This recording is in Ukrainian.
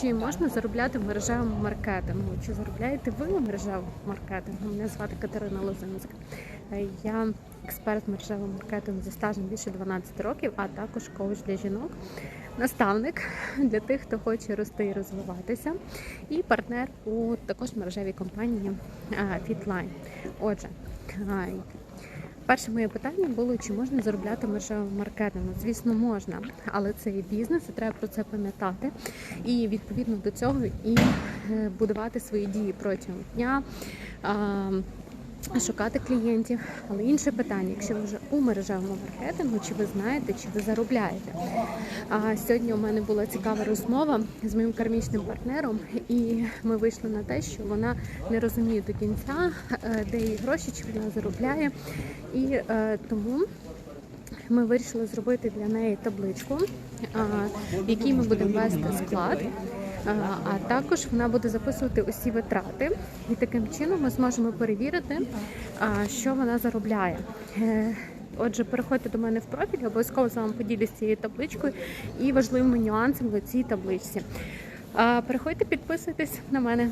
Чи можна заробляти в мережевому маркетингу? Чи заробляєте ви в мережевому маркетингу? Мене звати Катерина Лозинська. Е, Я експерт мережевого маркетингу зі стажем більше 12 років, а також коуч для жінок, наставник для тих, хто хоче рости і розвиватися, і партнер у також мережевій компанії е, Fitline. Отже, е, Перше моє питання було, чи можна заробляти в маркетингом. Звісно, можна, але це є бізнес, і треба про це пам'ятати. І відповідно до цього і е, будувати свої дії протягом дня. Шукати клієнтів, але інше питання, якщо ви вже у мережевому маркетингу, чи ви знаєте, чи ви заробляєте. А сьогодні у мене була цікава розмова з моїм кармічним партнером, і ми вийшли на те, що вона не розуміє до кінця, е, де її гроші, чи вона заробляє. І е, тому ми вирішили зробити для неї табличку, в якій ми будемо вести склад. А також вона буде записувати усі витрати, і таким чином ми зможемо перевірити, що вона заробляє. Е, Отже, переходьте до мене в профіль, обов'язково з вами поділюсь цією табличкою і важливими нюансами в цій табличці. Переходьте, підписуйтесь на мене.